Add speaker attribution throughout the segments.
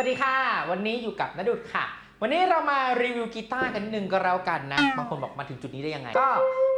Speaker 1: สวัสดีค่ะ วันนี้อยู่กับนดุดค่ะ วันนี้เรามารีวิวกีตาร์กันหนึ่งก็แล้วกันนะ บางคนบอกมาถึงจุดนี้ได้ยังไง ก็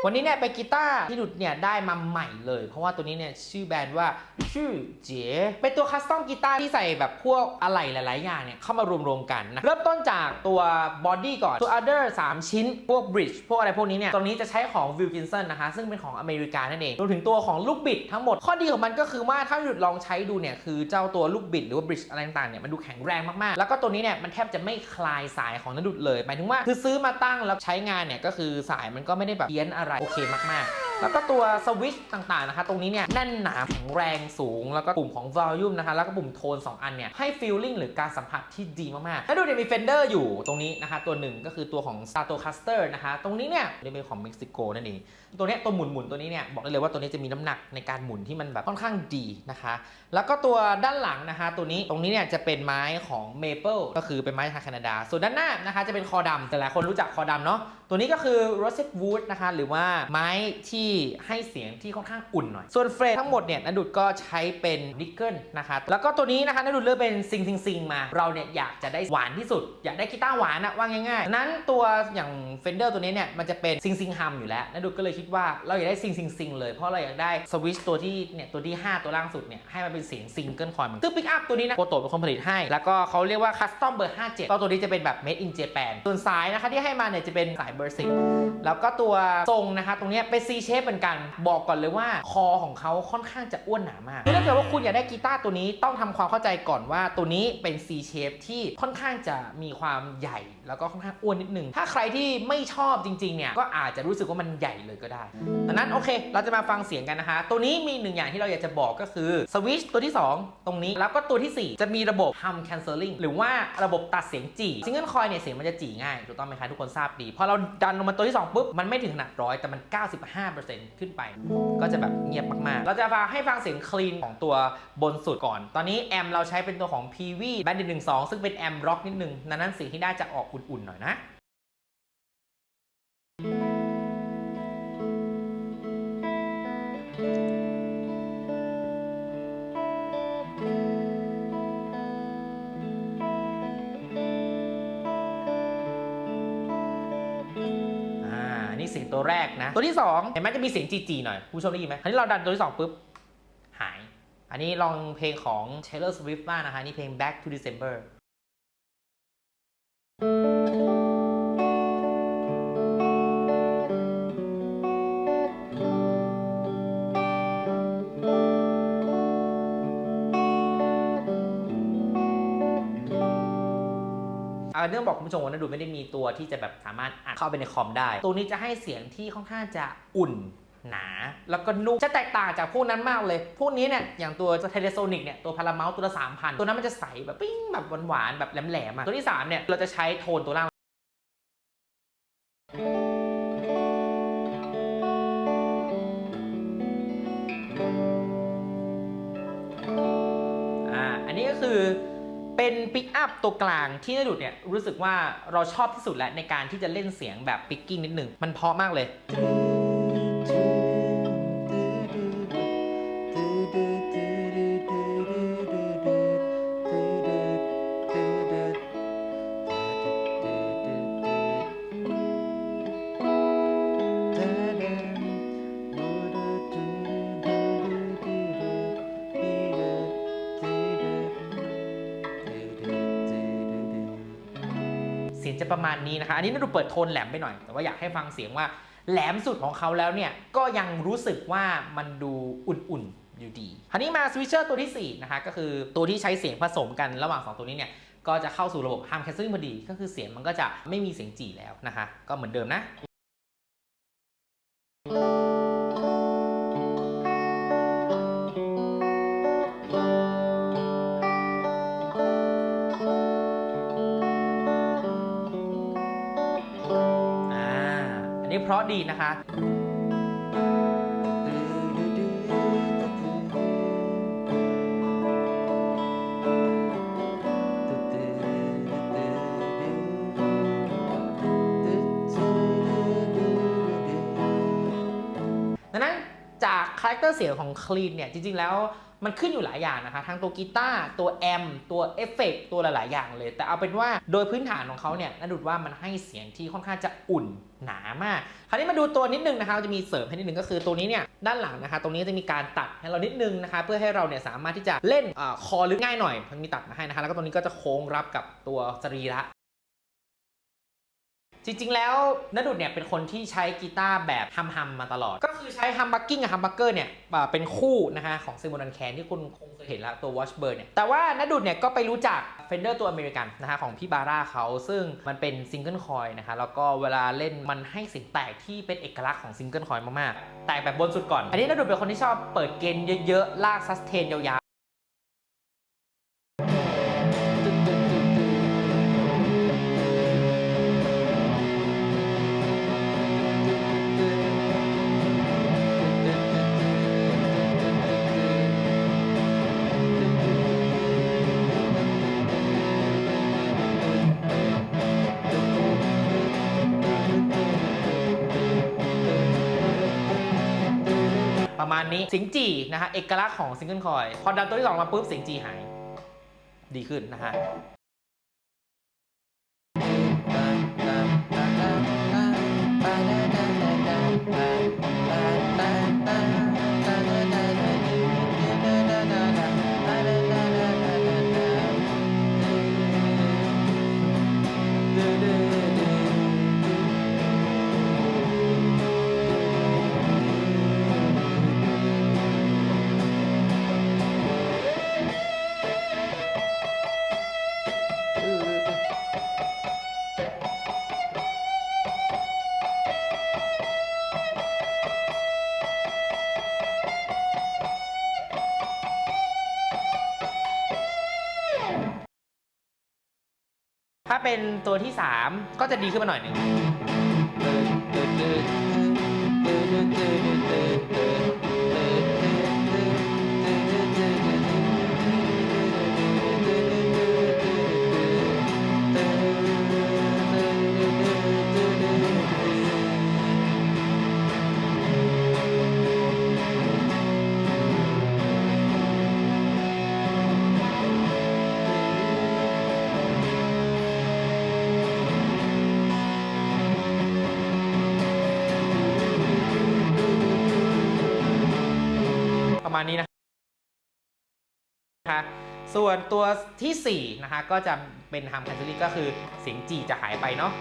Speaker 1: วันนี้เนี่ยเป็นกีตาร์ที่ดุดเนี่ยได้มาใหม่เลย เพราะว่าตัวนี้เนี่ยชื่อแบรนด์ว่าชื่อเจ๋เป็นตัวคัสตอมกีตาร์ที่ใส่แบบพวกอะไหล่หลาย ๆ อย่างเนี่ยเข้ามารวม ๆ กันนะเริ่มต้นจากตัวบอดี้ก่อนตัวอ other 3 ชิ้น พวกบริดจ์พวกอะไรพวกนี้เนี่ยตรงนี้จะใช้ของ Wilkinson นะคะ ซึ่งเป็นของอเมริกานั่นเองรวมถึงตัวของลูกบิดทั้งหมด ข้อดีของมันก็คือว่าถ้าหยุดลองใช้ดูเนี่ยคือเจ้าตัวลูกบิดหรือว่าบริดจ์อะไรต่าง ๆ เนี่ยมันดูแข็งแรงมาก ๆ แล้วก็ตัวนี้เนี่ยมันแทบจะไม่คลายสายของนัดุดเลยหมายถึงว่าคือซื้อมาตั้งแล้วใช้งานเนี่ยก็คือสายมันก็ไม่ได้แบบเพี้ยนอะไรโอเคมากๆ แล้วก็ตัวสวิตช์ต่างๆนะคะตรงนี้เนี่ยแน่นหนาแข็งแรงสูง แล้วก็ปุ่มของ volume นะคะแล้วก็ปุ่มโทน 2 อันเนี่ยให้ feeling หรือการสัมผัสที่ดีมากๆแล้วดูเนี่ยมี Fender อยู่ตรงนี้นะคะตัวหนึ่งก็คือตัวของ Stratocaster นะคะตรงนี้เนี่ยเรียกเป็นของเม็กซิโกนั่นเองตัวเนี้ยตัวหมุนหมุนๆตัวนี้เนี่ยบอกได้เลยว่าตัวนี้จะมีน้ำหนักในการหมุนที่มันแบบค่อนข้างดีนะคะ แล้วก็ตัวด้านหลังนะคะตัวนี้ตรงนี้เนี่ยจะเป็นไม้ของ Maple ก็คือเป็นไม้ทางแคนาดา ส่วนด้านหน้านะคะจะเป็นคอดำแต่หลายคนรู้จักคอดำเนาะตัวนี้ก็คือ Russet Wood นะคะหรือว่าไม้ที่ให้เสียงที่ค่อนข้างอุ่นหน่อย ส่วนเฟรมทั้งหมดเนี่ยนดุดก็ใช้เป็นนิกเกิลนะคะแล้วก็ตัวนี้นะคะนดุดเลือกเป็นซิงซิงซิงมา เราเนี่ยอยากจะได้หวานที่สุด อยากได้กีตาร์หวานอะว่าง่ายๆดังนั้นตัวอย่าง Fender ตัวนี้เนี่ยมันจะเป็นซิงซิงฮัมอยู่แล้วนดุดก็เลยคิดว่าเราอยากได้ซิงซิงซิงเลยเพราะเราอยากได้สวิชตัวที่เนี่ยตัวที่ 5 ตัวล่างสุดเนี่ยให้มันเป็นเสียงซิงเกิลคอยมันซึ่งปิกอัพตัวนี้นะโคโตเป็นคนผลิตให้ แล้วก็เขาเรียกว่าคัสตอมเบอร์57ก็ตัวนี้จะเป็นแบบ made in Japan ส่วนสายนะคะที่ให้มาเนี่ยจะเป็นสายเบอร์10แล้วก็ตัวทรงนะคะตรงเนี้ยเป็น C shape เหมือนกัน บอกก่อนเลยว่าคอของเขาค่อนข้างจะอ้วนหนามากถ้าเกิดว่าคุณอยากได้กีตาร์ตัวนี้ต้องทำความเข้าใจก่อนว่าตัวนี้เป็น C shape ที่ค่อนข้างจะมีความใหญ่ แล้วก็ค่อนข้างอ้วนนิดนึง ถ้าใครที่ไม่ชอบจริงๆเนี่ยก็อาจจะรู้สึกว่ามันใหญ่เลยก็ได้ดังนั้นโอเค เราจะมาฟังเสียงกันนะคะ ตัวนี้มีหนึ่งอย่างที่เราอยากจะบอกก็คือสวิชตัวที่ 2 ตรงนี้แล้วก็ตัวทีสี่4 จะมีระบบ hum cancelling หรือว่าระบบตัดเสียงจีซิงเกิลคอยเนี่ยเสียงมันจะจีง่ายถูกต้องไหมคะทุกคนทราบดีพอเราดันลงมาตัวที่2ปุ๊บมันไม่ถึงขนาดร้อยแต่มัน 95%ขึ้นไป ก็จะแบบเงียบมากๆ เราจะมาให้ฟังเสียงคลีนของตัวบนสุดก่อน ตอนนี้แอมเราใช้เป็นตัวของ PV Bandit 12ซึ่งเป็นแอมร็อกนิดนึงนั้นเสียงที่ได้จะออกอุอุ่นๆหน่อยนะอ่านี่เสียงตัวแรกนะ ตัวที่2เห็นไหมจะมีเสียงจีๆหน่อยผู้ชมได้ยินไหมคราวนี้เราดันตัวที่ 2 ปุ๊บ หาย อันนี้ลองเพลงของ Taylor Swift มากนะคะ นี่เพลง Back to December เนื่องบอกคุณผู้ชมว่านะดูไม่ได้มีตัวที่จะแบบสามารถอัดเข้าไปในคอมได้ ตัวนี้จะให้เสียงที่ค่อนข้างจะอุ่นหนา แล้วก็นุ่ม จะแตกต่างจากพวกนั้นมากเลย พวกนี้เนี่ย อย่างตัวเทเลโซนิกเนี่ย ตัวพาราเมลตัวละสามพันตัวนั้นมันจะใสแบบปิ้งแบบหวานๆแบบแหลมๆอะตัวที่3เนี่ยเราจะใช้โทนตัวล่าง ปิกอัพตัวกลางที่นดุดเนี่ยรู้สึกว่าเราชอบที่สุดแล้วในการที่จะเล่นเสียงแบบปิกกิ้งนิดหนึ่งมันเพราะมากเลย สียงจะประมาณนี้นะคะ อันนี้น่าดูเปิดโทนแหลมไปหน่อย แต่ว่าอยากให้ฟังเสียงว่าแหลมสุดของเขาแล้วเนี่ย ก็ยังรู้สึกว่ามันดูอุ่นๆอยู่ดีคราวนี้มาสวิตเชอร์ตัวที่4นะคะ ก็คือตัวที่ใช้เสียงผสมกันระหว่าง 2 ตัวนี้เนี่ย ก็จะเข้าสู่ระบบ harm cancelling พอดี ก็คือเสียงมันก็จะไม่มีเสียงจีแล้วนะคะ ก็เหมือนเดิมนะ เพราะดีนะคะ ดังนั้นจากคาแรคเตอร์เสียงของคลีนเนี่ย จริง ๆ แล้ว มันขึ้นอยู่หลายอย่างนะคะทั้งตัวกีตาร์ตัวแอมตัวเอฟเฟกต์ตัวหลาย ๆ อย่างเลย แต่เอาเป็นว่าโดยพื้นฐานของเขาเนี่ยนดุดว่ามันให้เสียงที่ค่อนข้างจะอุ่นหนามาก คราวนี้มาดูตัวนิดนึงนะคะเราจะมีเสริมให้นิดนึงก็คือตัวนี้เนี่ยด้านหลังนะคะ ตรงนี้จะมีการตัดให้เรานิดนึงนะคะ เพื่อให้เราเนี่ยสามารถที่จะเล่นออคอลึกง่ายหน่อยมันมีตัดมาให้นะคะ แล้วก็ตรงนี้ก็จะโค้งรับกับตัวสรีระ จริงๆ แล้วนดุดเนี่ยเป็นคนที่ใช้กีตาร์แบบฮัมฮัมมาตลอด ก็คือใช้ฮัมบักกิ้งกับฮัมบักเกอร์เนี่ยเป็นคู่นะคะของซิม o นันแคนที่คุณคงเคยเห็นแล้วตัว Watchbird เนี่ยแต่ว่านดุดเนี่ยก็ไปรู้จัก Fender ตัวอเมริกันนะคะของพี่บาร่าเขาซึ่งมันเป็นซิงเกิลคอยนะคะแล้วก็เวลาเล่นมันให้เสียงแตกที่เป็นเอกลักษณ์ของซิงเกิลคอยมากๆ แตกแบบบนสุดก่อน อันนี้นดุดเป็นคนที่ชอบเปิดเกณฑ์เยอะๆลากซัสเทนยาว ประมาณนี้เสียงจีนะฮะเอกลักษณ์ของซิงเกิลคอย พอดันตัวที่สองมาปุ๊บเสียงจีหาย ดีขึ้นนะฮะ เป็นตัวที่ 3 ก็จะดีขึ้นมาหน่อยหนึ่ง มาณนี้นะคะ ส่วนตัวทีสี่4นะคะก็จะเป็นฮัมแคนเซอรี่ก็คือเสียงจีจะหายไปเนาะ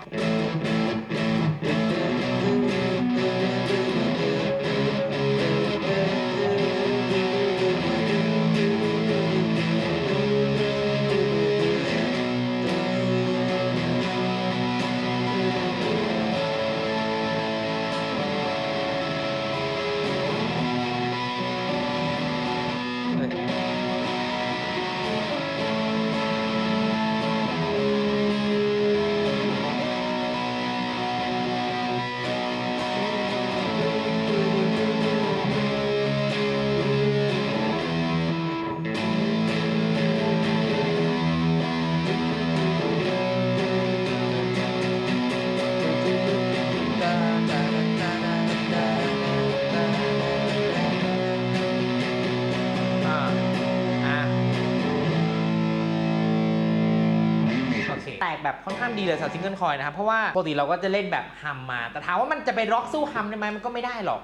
Speaker 1: แตกแบบค่อนข้างดีเลยสำหรับซิงเกิลคอยนะครับ เพราะว่าปกติเราก็จะเล่นแบบฮัมมา แต่ถามว่ามันจะไปร็อกสู้ฮัมได้ไหมมันก็ไม่ได้หรอก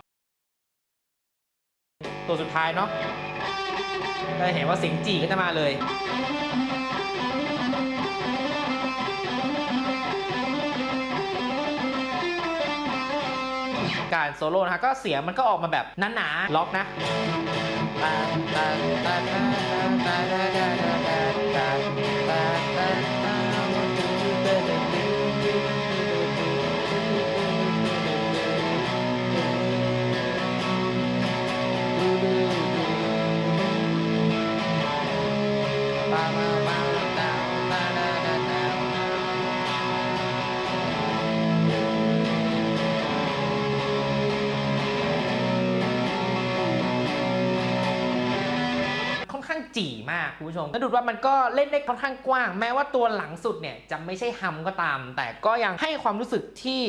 Speaker 1: ตัวสุดท้ายเนาะเราจะเห็นว่าเสียงจีก็จะมาเลยการโซโล่นะคะก็เสียงมันก็ออกมาแบบหนาๆล็อกนะ จี่มากคุณผู้ชมแล้วดูว่ามันก็เล่นได้ค่อนข้างกว้าง แม้ว่าตัวหลังสุดเนี่ยจะไม่ใช่ฮัมก็ตาม แต่ก็ยังให้ความรู้สึกที่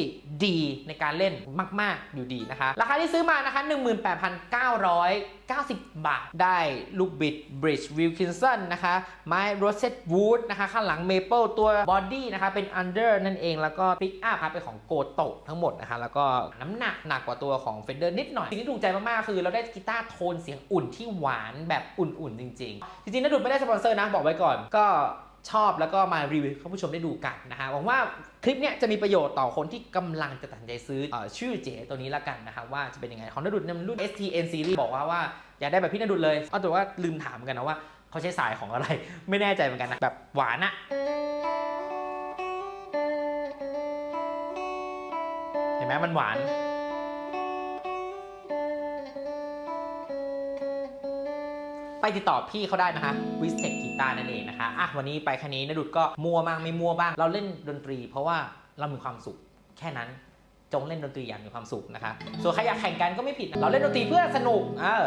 Speaker 1: ดีในการเล่นมาก ๆ อยู่ดีนะคะ ราคาที่ซื้อมานะคะ 18,900 90 บาท ได้ลูกบิดบริดจ์วิลคินสันนะคะ ไม้โรเซตวูดนะคะ ข้างหลังเมเปิลตัวบอดี้นะคะ เป็นอันเดอร์นั่นเอง แล้วก็ปิกอัพครับเป็นของโกโตทั้งหมดนะคะ แล้วก็น้ำหนักหนักกว่าตัวของเฟนเดอร์นิดหน่อย สิ่งที่ถูกใจมากๆ คือเราได้กีตาร์โทนเสียงอุ่นที่หวานแบบอุ่นๆ จริง ๆ จริงๆนะดุดไม่ได้สปอนเซอร์นะ บอกไว้ก่อนก็ ชอบแล้วก็มารีวิวให้ผู้ชมได้ดูกันนะคะหวังว่าคลิปเนี้ยจะมีประโยชน์ต่อคนที่กำลังจะตัดสินใจซื้ออชื่อเจ๋ตัวนี้ละกันนะคะว่าจะเป็นยังไงของนดุดเนี่ยมันรุ่น STN series บอกว่าว่าอยากได้แบบพี่นดุดเลยเอาแต่ว่าลืมถามกันนะว่าเขาใช้สายของอะไร ไม่แน่ใจเหมือนกันนะแบบหวานอะเห็นไหมมันหวาน ไปติดต่อพี่เขาได้นะคะวิสเทคกีตาร์นั่นเองนะคะอะวันนี้ไปแค่นี้นดุดก็มัวบ้างไม่มัวบ้าง เราเล่นดนตรี เพราะว่าเรามีความสุขแค่นั้นจงเล่นดนตรีอย่างมีความสุขนะคะ ส่วนใครอยากแข่งกันก็ไม่ผิด เราเล่นดนตรีเพื่อสนุก เออ